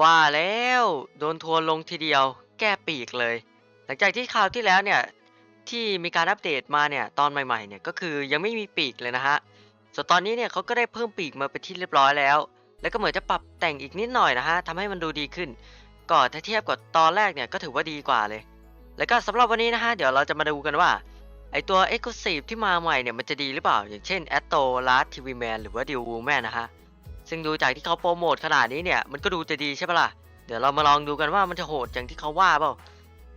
ว่าแล้วโดนทัวร์ลงทีเดียว แก้ปีกเลย หลังจากที่คราวที่แล้วเนี่ยที่มีการอัปเดตมาเนี่ยตอนใหม่ๆเนี่ยก็คือยังไม่มีปีกเลยนะฮะส่วนตอนนี้เนี่ยเขาก็ได้เพิ่มปีกมาเป็นที่เรียบร้อยแล้ว แล้วก็เหมือนจะปรับแต่งอีกนิดหน่อยนะฮะทำให้มันดูดีขึ้นก็ถ้าเทียบกับตอนแรกเนี่ยก็ถือว่าดีกว่าเลย แล้วก็สำหรับวันนี้นะฮะเดี๋ยวเราจะมาดูกันว่าไอตัว Exclusive ที่มาใหม่เนี่ยมันจะดีหรือเปล่า อย่างเช่น a t t o Last TV Man หรือว่า dew man นะฮะ ซึ่งดูจากที่เขาโปรโมทขนาดนี้เนี่ยมันก็ดูจะดีใช่ปะล่ะ เดี๋ยวเรามาลองดูกันว่ามันจะโหดอย่างที่เขาว่าเปล่า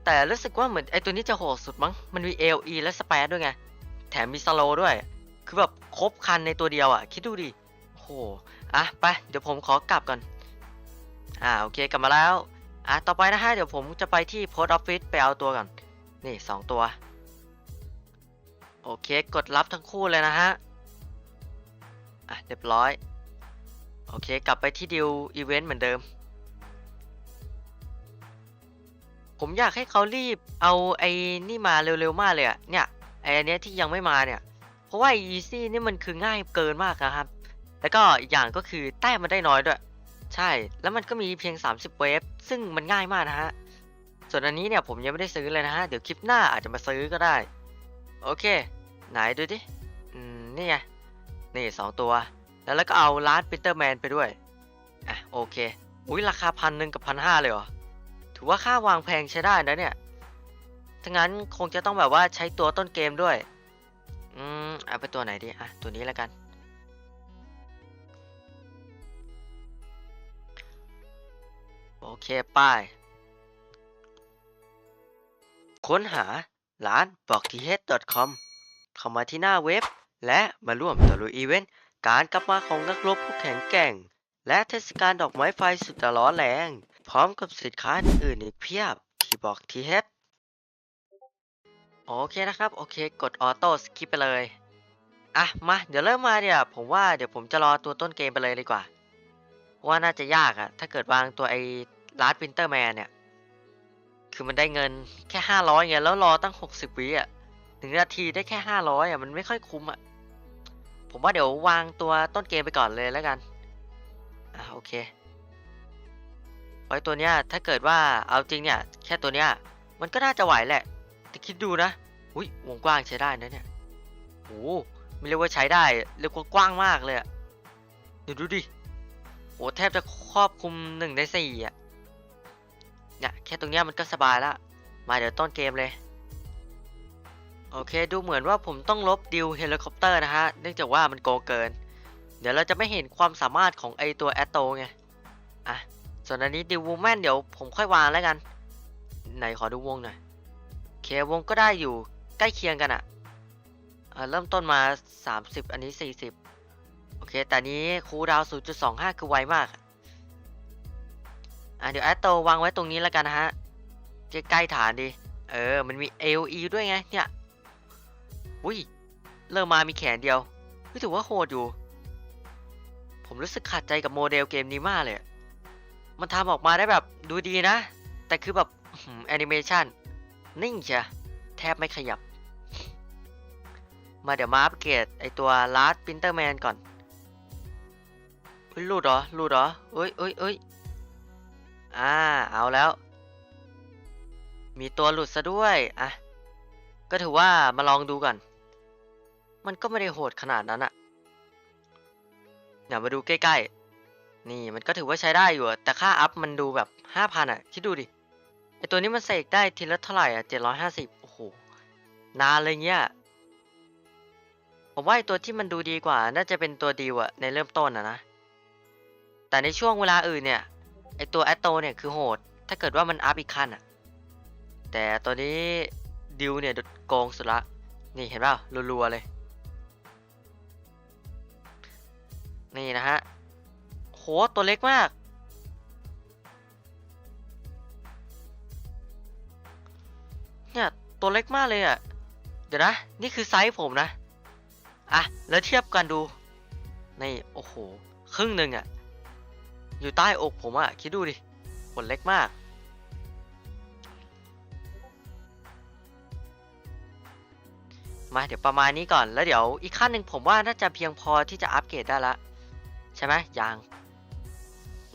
แต่รู้สึกว่าเหมือนไอตัวนี้จะโหดสุดมั้ง มันมี AOE และสเปซด้วยไง แถมมีสโลด้วย คือแบบครบคันในตัวเดียวอะ คิดดูดิโอ้โหอะไป เดี๋ยวผมขอกลับก่อน อ่าโอเคกลับมาแล้ว อะต่อไปนะฮะเดี๋ยวผมจะไปที่โพสต์ออฟฟิศไปเอาตัวก่อน นี่สองตัว โอเคกดรับทั้งคู่เลยนะฮะ อะเรียบร้อย โอเค กลับไปที่ดิวอีเวนต์เหมือนเดิม ผมอยากให้เขารีบเอาไอ้นี่มาเร็วๆมากเลยอะเนี่ยไอ้อันเนี้ยที่ยังไม่มาเนี่ย เพราะว่า Easy นี่มันคือง่ายเกินมากนะครับ แล้วก็อีกอย่างก็คือแต้มมันได้น้อยด้วย ใช่ แล้วมันก็มีเพียง 30 เวฟ ซึ่งมันง่ายมากนะฮะ ส่วนอันนี้เนี่ยผมยังไม่ได้ซื้อเลยนะฮะ เดี๋ยวคลิปหน้าอาจจะมาซื้อก็ได้ โอเค ไหนดูดิ อืม นี่ไง นี่สองตัว แล้วแล้วก็เอาลาร์ดปิเตอร์แมนไปด้วย อะโอเค อุ้ยราคาพันหนึ่งกับพันห้าเลยเหรอ ถือว่าค่าวางแพงใช้ได้นะเนี่ยถ้างั้นคงจะต้องแบบว่าใช้ตัวต้นเกมด้วย อืมเอาไปตัวไหนดี อะ ตัวนี้แล้วกัน โอเคป้าย ค้นหาร้านบอกทีเฮด .com เข้ามาที่หน้าเว็บ และมาร่วมตะลุยอีเวนต์ การกลับมาของนักรบผู้แข็งแกร่ง และเทศกาลดอกไม้ไฟสุดร้อนแรง พร้อมกับสินค้าอื่นอีกเพียบ ที่บอกทีเฮดโอเคนะครับ โอเค กดออโต้สคิปไปเลย อะ มา เดี๋ยวเริ่มมาเนี่ยผมว่าเดี๋ยวผมจะรอตัวต้นเกมไปเลยดีกว่า ว่าน่าจะยากอะถ้าเกิดวางตัวไอ้ลาร์ดวินเตอร์แมนเนี่ย คือมันได้เงินแค่ห้าร้อยไงแล้วรอตั้งหกสิบวิอะหนึ่งนาทีได้แค่ห้าร้อยอะมันไม่ค่อยคุ้มอะ ผมว่าเดี๋ยววางตัวต้นเกมไปก่อนเลยแล้วกัน อะโอเค ไว้ตัวเนี้ยถ้าเกิดว่าเอาจริงเนี่ย แค่ตัวเนี้ย มันก็น่าจะไหวแหละ แต่คิดดูนะ อุ้ยวงกว้างใช้ได้นะเนี่ยโอ้ไม่เรียกว่าใช้ได้ เรียกว่ากว้างมากเลยอะเดี๋ยวดูดิโอ้แทบจะครอบคลุมหนึ่งในสี่อะเนี่ยแค่ตรงเนี้ยมันก็สบายล้วมาเดี๋ยวต้นเกมเลย โอเค ดูเหมือนว่าผมต้องลบดิวเฮลิคอปเตอร์นะฮะ เนื่องจากว่ามันโกเกิน เดี๋ยวเราจะไม่เห็นความสามารถของไอตัวแอตโตไง อะ ส่วนอันนี้ดิววูแมนเดี๋ยวผมค่อยวางแล้วกัน ไหนขอดูวงหน่อยเควงก็ได้อยู่ใกล้เคียงกันอะอะเริ่มต้นมา 30 อันนี้ 40 โอเค แต่นี้คูลดาวน์0.25 คือไวมาก อะเดี๋ยวแอตโตวางไว้ตรงนี้แล้วกันนะฮะใกล้ๆฐานดี เออ มันมี AOE ด้วยไงเนี่ย อุ้ย เริ่มมามีแขนเดียวก็ถือว่าโหดอยู่ ผมรู้สึกขัดใจกับโมเดลเกมนี้มากเลย มันทำออกมาได้แบบดูดีนะ แต่คือแบบแอนิเมชันนิ่งเชียแทบไม่ขยับ มาเดี๋ยวมาอัปเกรดไอตัวลาร์ดปินเตอร์แมนก่อนเฮ้ยลุดเหรอลุดเหรอเอ้ยเอ้ยเอ้ยอ่า เอาแล้ว มีตัวหลุดซะด้วย อะ ก็ถือว่ามาลองดูก่อน มันก็ไม่ได้โหดขนาดนั้นอะเดี๋ยวมาดูใกล้ๆ นี่มันก็ถือว่าใช้ได้อยู่ แต่ค่าอัพมันดูแบบห้าพันอะคิดดูดิ ไอตัวนี้มันเสกได้ทีละเท่าไหร่อะเจ็ดร้อยห้าสิบโอ้โห นานเลยเงี้ย ผมว่าไอตัวที่มันดูดีกว่า น่าจะเป็นตัวดีวอะในเริ่มต้นอะนะ แต่ในช่วงเวลาอื่นเนี่ย ไอตัวแอตโตเนี่ยคือโหด ถ้าเกิดว่ามันอัพอีกขั้นอะแต่ตัวนี้ดิวเนี่ยดโกงสุดละ นี่เห็นเปล่ารัวๆเลย นี่นะฮะโหตัวเล็กมาก เนี่ยตัวเล็กมากเลยอะ่ะ เดี๋ยวนะ นี่คือไซส์ผมนะ อะ แล้วเทียบกันดู นี่ โอ้โห ครึ่งหนึ่งอะ่ะ อยู่ใต้อกผมอะ่ะ คิดดูดิผลเล็กมากมาเดี๋ยวประมาณนี้ก่อนแล้วเดี๋ยวอีกขั้นหนึ่งผมว่าน่าจะเพียงพอที่จะอัปเกรดได้ละ ใช่ไหมยัง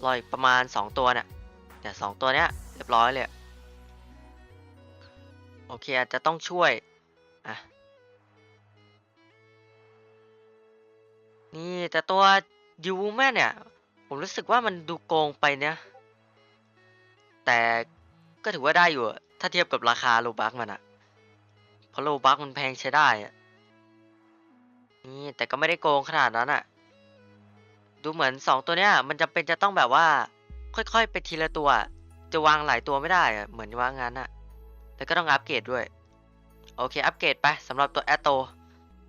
รออีกประมาณสองตัวเนี่ยเนี่ยสองตัวเนี้ยเรียบร้อยเลยโอเคอาจจะต้องช่วยอะนี่แต่ตัวยูแม่เนี่ย ผมรู้สึกว่ามันดูโกงไปเนี่ย แต่ก็ถือว่าได้อยู่ ถ้าเทียบกับราคาโลบักมันอะเพราะโลบักมันแพงใช้ได้อะนี่แต่ก็ไม่ได้โกงขนาดนั้นอะ ดูเหมือนสองตัวเนี้ยมันจำเป็นจะต้องแบบว่า ค่อยๆ ไปทีละตัว จะวางหลายตัวไม่ได้เหมือนว่างั้นอะแต่ก็ต้องอัปเกรดด้วย โอเค อัปเกรดไปสำหรับตัวแอตโต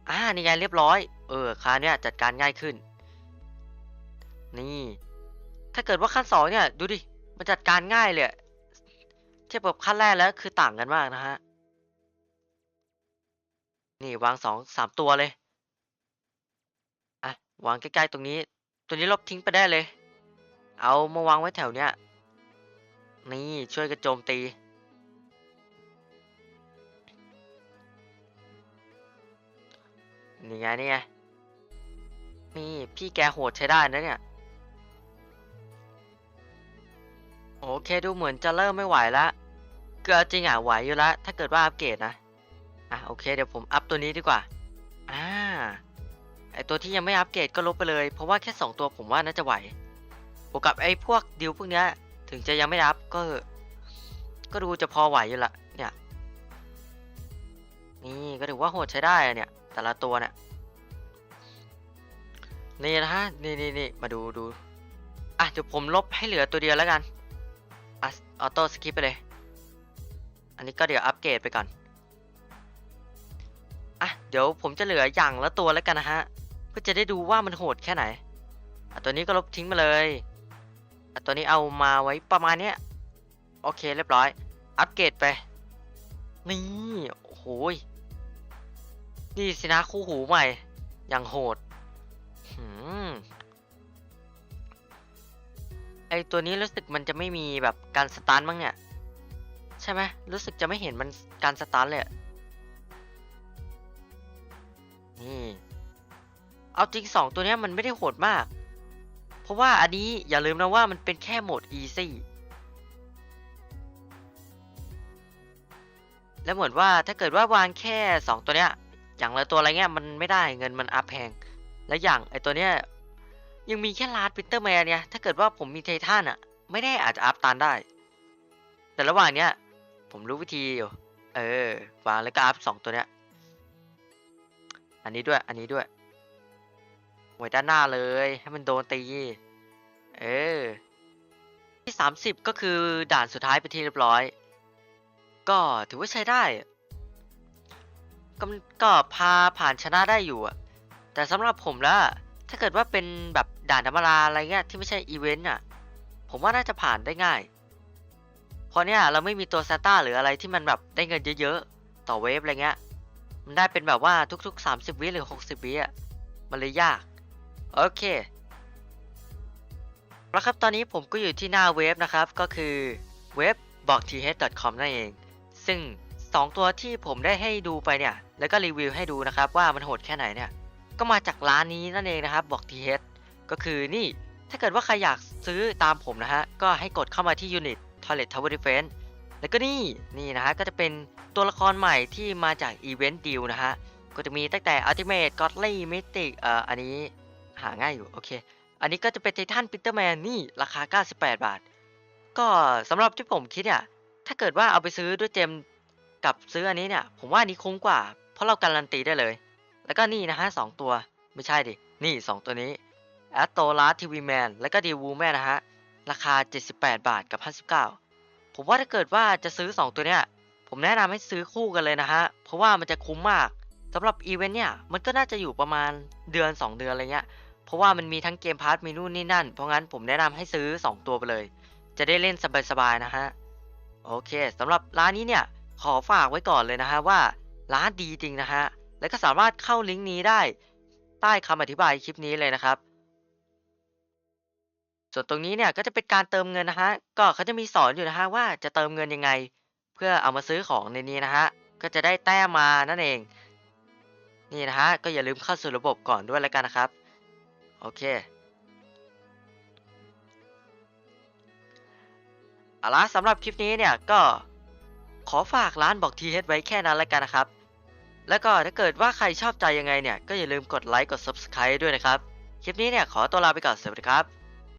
อ่านี่ไงเรียบร้อย เออคราเนี้ยจัดการง่ายขึ้น นี่ ถ้าเกิดว่าขั้นสองเนี่ยดูดิ มันจัดการง่ายเลยเทียบกับขั้นแรกแล้วคือต่างกันมากนะฮะ นี่วางสองสามตัวเลย อะ วางใกล้ๆตรงนี้ ตัวนี้ลบทิ้งไปได้เลย เอามาวางไว้แถวเนี้ย นี่ช่วยกระโจมตี นี่ไงนี่ไง นี่พี่แกโหดใช้ได้นะเนี่ย โอเคดูเหมือนจะเริ่มไม่ไหวละเกือจริงอะไหวอยู่แล้วถ้าเกิดว่าอัปเกรดนะ อะโอเคเดี๋ยวผมอัพตัวนี้ดีกว่า อ่า ไอตัวที่ยังไม่อัปเกรดก็ลบไปเลย เพราะว่าแค่ 2 ตัวผมว่าน่าจะไหวบวกกับไอพวกดิวพวกเนี้ยถึงจะยังไม่อัพก็ ก็ดูจะพอไหวอยู่ละเนี่ย นี่ก็ถือว่าโหดใช้ได้อะเนี่ย แต่ละตัวเนี่ยนี่นะฮะนี่นี่นี่มาดูดูอะเดี๋ยวผมลบให้เหลือตัวเดียวแล้วกันอะออโต้สคิปไปเลย อันนี้ก็เดี๋ยวอัปเกรดไปก่อนอะเดี๋ยวผมจะเหลืออย่างละตัวแล้วกันนะฮะ พื่อจะได้ดูว่ามันโหดแค่ไหนอะตัวนี้ก็ลบทิ้งมาเลยอะตัวนี้เอามาไว้ประมาณเนี้ยโอเคเรียบร้อย อัปเกรดไป นี่โอ้โหยนี่สินะคู่หูใหม่ อย่างโหดหืมไอตัวนี้รู้สึกมันจะไม่มีแบบการสตาร์ทมั้งเนี่ย ใช่ไหมรู้สึกจะไม่เห็นมันการสตาร์ทเลยนี่ เอาจริงสองตัวนี้มันไม่ได้โหดมาก เพราะว่าอันนี้อย่าลืมนะว่ามันเป็นแค่โหมด easy แล้วเหมือนว่าถ้าเกิดว่าวางแค่สองตัวเนี้ย อย่างละตัวอะไรเงี้ยมันไม่ได้เงินมันอัพแพง และอย่างไอตัวเนี้ยยังมีแค่ลาดปิเตอร์แมนเนี่ย ถ้าเกิดว่าผมมีไททันอะไม่ได้อาจจะอัพตานได้ แต่ระหว่างเนี้ย ผมรู้วิธีอยู่ เออ วางแล้วก็อัพสองตัวเนี้ย อันนี้ด้วย อันนี้ด้วย ไว้ด้านหน้าเลย ให้มันโดนตี เออ ที่สามสิบก็คือด่านสุดท้ายไปที่เรียบร้อย ก็ถือว่าใช้ได้ ก็ก็พาผ่านชนะได้อยู่อะแต่สำหรับผมแล้ว ถ้าเกิดว่าเป็นแบบด่านธรรมดาอะไรเงี้ยที่ไม่ใช่อีเวนต์อะผมว่าน่าจะผ่านได้ง่าย เพราะเนี่ยเราไม่มีตัวซาต้าหรืออะไรที่มันแบบได้เงินเยอะๆ ต่อเวฟอะไรเงี้ย มันได้เป็นแบบว่าทุกๆ 30 วิหรือ 60 วิอะมันเลยยาก โอเคแล้วครับตอนนี้ผมก็อยู่ที่หน้าเว็บนะครับ ก็คือเว็บบอก th.com นั่นเอง ซึ่ง 2 ตัวที่ผมได้ให้ดูไปเนี่ย แล้วก็รีวิวให้ดูนะครับ ว่ามันโหดแค่ไหนเนี่ย ก็มาจากร้านนี้นั่นเองนะครับบอก th ก็คือนี่ถ้าเกิดว่าใครอยากซื้อตามผมนะฮะ ก็ให้กดเข้ามาที่ Unit Toilet Tower Defense แล้วก็นี่นี่นะฮะ ก็จะเป็นตัวละครใหม่ที่มาจาก Event Deal นะฮะ ก็จะมีตั้งแต่ Ultimate Godly Mythic เอ่ออันนี้ หาง่ายอยู่โอเค อันนี้ก็จะเป็นไททันปีเตอร์แมนนี่ราคา 98 บาท ก็สำหรับที่ผมคิดเนี่ย ถ้าเกิดว่าเอาไปซื้อด้วยเจมกับซื้ออันนี้เนี่ย ผมว่าอันนี้คุ้มกว่า เพราะเราการันตีได้เลย แล้วก็นี่นะฮะสองตัว ไม่ใช่ดิ นี่ 2 ตัวนี้แอตโตลาทีวีแมนแล้วก็ดีวูแมนนะฮะ ราคา 78 บาทกับ 59 ผมว่าถ้าเกิดว่าจะซื้อ 2 ตัวเนี้ยผมแนะนำให้ซื้อคู่กันเลยนะฮะ เพราะว่ามันจะคุ้มมากสำหรับอีเวนต์เนี่ย มันก็น่าจะอยู่ประมาณเดือน 2 เดือนอะไรเงี้ย เพราะว่ามันมีทั้งเกมพาร์ทมีนู่นนี่นั่น เพราะงั้นผมแนะนำให้ซื้อ 2 ตัวไปเลย จะได้เล่นสบายๆนะฮะ โอเคสำหรับร้านนี้เนี่ย ขอฝากไว้ก่อนเลยนะฮะว่าร้านดีจริงนะฮะ และก็สามารถเข้าลิงก์นี้ได้ใต้คำอธิบายคลิปนี้เลยนะครับ ส่วนตรงนี้เนี่ยก็จะเป็นการเติมเงินนะฮะ ก็เขาจะมีสอนอยู่นะฮะว่าจะเติมเงินยังไง เพื่อเอามาซื้อของในนี้นะฮะ ก็จะได้แต้มมานั่นเอง นี่นะฮะ ก็อย่าลืมเข้าสู่ระบบก่อนด้วยแล้วกันนะครับ โอเคเอาละสำหรับคลิปนี้เนี่ยก็ขอฝากร้านบอกทีเฮดไว้แค่นั้นแล้วกันนะครับ แล้วก็ถ้าเกิดว่าใครชอบใจยังไงเนี่ย ก็อย่าลืมกดไลค์กด Subscribe ด้วยนะครับ คลิปนี้เนี่ยขอตัวลาไปก่อนสวัสดีครับ